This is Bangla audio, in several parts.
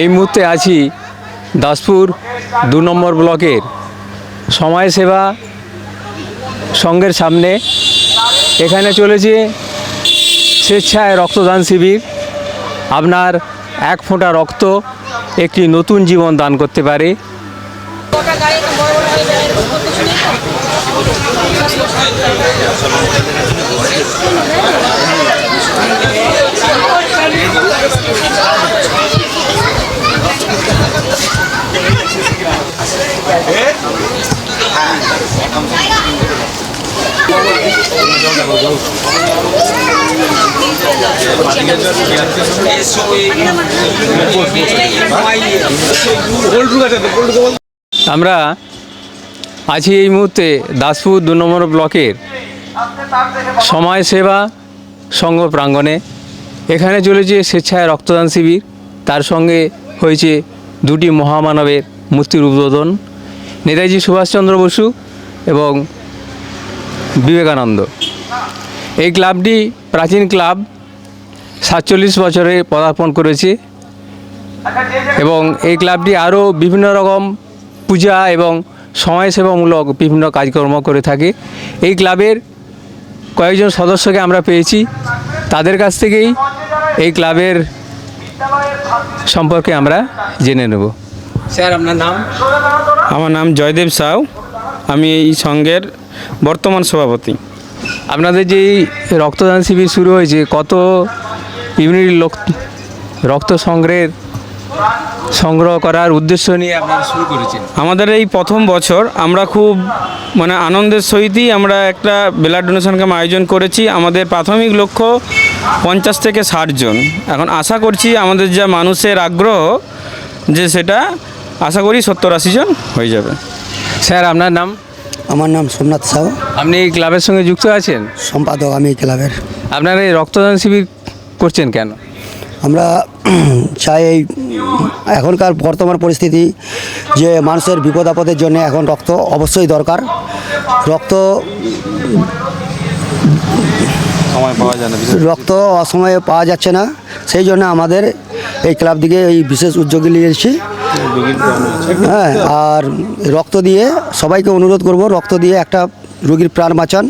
এই মুহূর্তে আছি দাসপুর দু নম্বর ব্লকের সমাজসেবা সংঘের সামনে। এখানে চলেছে স্বেচ্ছায় রক্তদান শিবির। আপনার এক ফোঁটা রক্ত একটি নতুন জীবন দান করতে পারে। আমরা আছি এই মুহূর্তে দাসপুর দু নম্বর ব্লকের সমাজসেবা সংঘ প্রাঙ্গণে। এখানে চলেছে স্বেচ্ছায় রক্তদান শিবির। তার সঙ্গে হয়েছে দুটি মহামানবের মূর্তির উদ্বোধন। নেতাজি সুভাষচন্দ্র বসু এবং বিবেকানন্দ। এই ক্লাবটি প্রাচীন ক্লাব সাতচল্লিশ বছরে পদার্পণ করেছে এবং এই ক্লাবটি আরও বিভিন্ন রকম পূজা এবং সমাজসেবামূলক বিভিন্ন কাজকর্ম করে থাকে। এই ক্লাবের কয়েকজন সদস্যকে আমরা পেয়েছি। তাদের কাছ থেকেই এই ক্লাবের সম্পর্কে আমরা জেনে নেব। স্যার আপনার নাম? আমার নাম জয়দেব সাউ। আমি এই সংঘের বর্তমান সভাপতি। আপনাদের যে রক্তদান শিবির শুরু হয়েছে কত ইউনিট লোক রক্ত সংগ্রহের সংগ্রহ করার উদ্দেশ্য নিয়ে আপনারা শুরু করেছেন? আমাদের এই প্রথম বছর আমরা খুব মানে আনন্দের সহিতই আমরা একটা ব্লাড ডোনেশন ক্যাম্প আয়োজন করেছি। আমাদের প্রাথমিক লক্ষ্য পঞ্চাশ থেকে ষাট জন। এখন আশা করছি আমাদের যা মানুষের আগ্রহ যে সেটা আশা করি সত্তর আশি জন হয়ে যাবে। স্যার আপনার নাম? আমার নাম সোমনাথ সাউ আপনি এই ক্লাবের সঙ্গে যুক্ত আছেন? সম্পাদক আমি এই ক্লাবের। আপনারা এই রক্তদান শিবির করছেন কেন? আমরা চাই এই এখনকার বর্তমান পরিস্থিতি যে মানুষের বিপদ আপদের জন্য এখন রক্ত অবশ্যই দরকার। রক্ত সময় পাওয়া যায় না রক্ত অসময়ে পাওয়া যাচ্ছে না। সেই জন্য আমাদের এই ক্লাব দিকে এই বিশেষ উদ্যোগ নিয়েছি। হ্যাঁ আর রক্ত দিয়ে সবাইকে অনুরোধ করব রক্ত দিয়ে একটা রোগীর প্রাণ বাঁচান।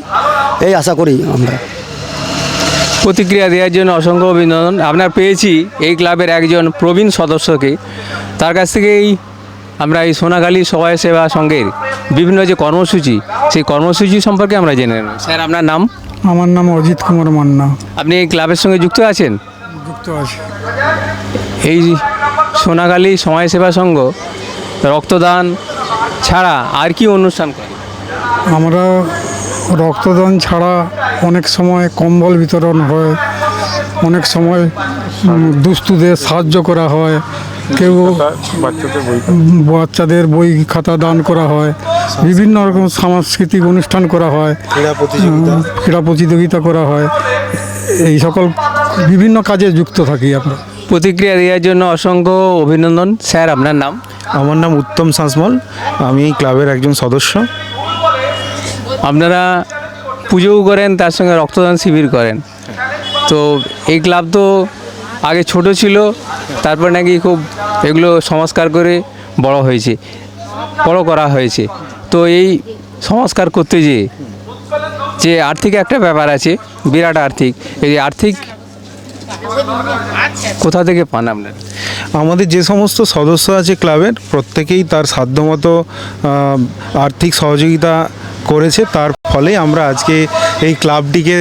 এই আশা করি আমরা। প্রতিক্রিয়া দেওয়ার জন্য অসংখ্য অভিনন্দন। আপনার পেয়েছি এই ক্লাবের একজন প্রবীণ সদস্যকে। তার কাছ থেকেই আমরা এই সোনাখালী সবাই সেবা সংঘের বিভিন্ন যে কর্মসূচি সেই কর্মসূচি সম্পর্কে আমরা জেনে নেব। স্যার আপনার নাম? আমার নাম অজিত কুমার মান্না। আপনি এই ক্লাবের সঙ্গে যুক্ত আছেন? যুক্ত আছে। এই সোনাখালী সমাজসেবা সংঘ রক্তদান ছাড়া আর কি অনুষ্ঠান করে? আমরা রক্তদান ছাড়া অনেক সময় কম্বল বিতরণ হয় অনেক সময় দুস্থদের সাহায্য করা হয় কেউ বাচ্চাদের বই খাতা। দান করা হয় বিভিন্ন রকম সাংস্কৃতিক অনুষ্ঠান করা হয় ক্রীড়া প্রতিযোগিতা করা হয় এই সকল বিভিন্ন কাজে যুক্ত থাকি আমরা। প্রতিক্রিয়া দেওয়ার জন্য অসংখ্য অভিনন্দন। স্যার আপনার নাম? আমার নাম উত্তম সাঁসমল আমি এই ক্লাবের একজন সদস্য। আপনারা পুজোও করেন তার সঙ্গে রক্তদান শিবির করেন। তো এই ক্লাব তো আগে ছোট ছিল তারপর নাকি খুব এগুলো সংস্কার করে বড় হয়েছে বড় করা হয়েছে। তো এই সংস্কার করতে যেয়ে যে আর্থিক একটা ব্যাপার আছে বিরাট আর্থিক এই আর্থিক কোথা থেকে পান আপনার আমাদের যে সমস্ত সদস্য আছে ক্লাবের প্রত্যেকেই তার সাধ্যমতো আর্থিক সহযোগিতা করেছে। তার ফলে আমরা আজকে এই ক্লাবটিকে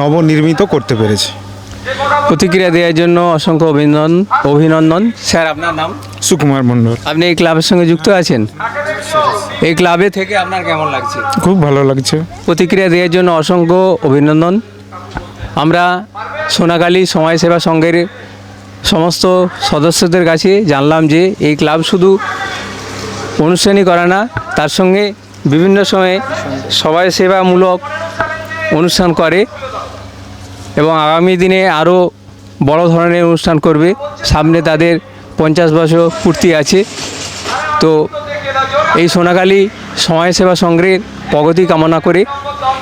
নবনির্মিত করতে পেরেছি। প্রতিক্রিয়া দেওয়ার জন্য অসংখ্য অভিনন্দন অভিনন্দন। স্যার আপনার নাম? সুকুমার মণ্ডল। আপনি এই ক্লাবের সঙ্গে যুক্ত আছেন? এই ক্লাবে থেকে আপনার কেমন লাগছে? খুব ভালো লাগছে। প্রতিক্রিয়া দেওয়ার জন্য অসংখ্য অভিনন্দন। আমরা সোনাকালী সমাজসেবা সংঘের সমস্ত সদস্যদের কাছে জানলাম যে এই ক্লাব শুধু অনুষ্ঠানই করে না, তার সঙ্গে বিভিন্ন সময়ে সবাই সেবামূলক অনুষ্ঠান করে এবং আগামী দিনে আরও বড় ধরনের অনুষ্ঠান করবে। সামনে তাদের পঞ্চাশ বছর পূর্তি আছে। তো এই সোনাকালী সমাজসেবা সংঘের প্রগতি কামনা করে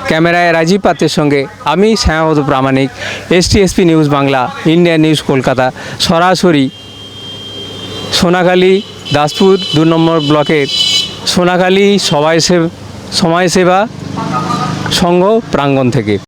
ক্যামেরায় রাজীব পাত্রের সঙ্গে আমি Shyamabat Pramanik STSP news Bangla, Indian news Kolkata, সরাসরি সোনাখালী, দাসপুর দু নম্বর ব্লকের সোনাখালী সবাই সেবা সমাজসেবা সংঘ প্রাঙ্গণ থেকে।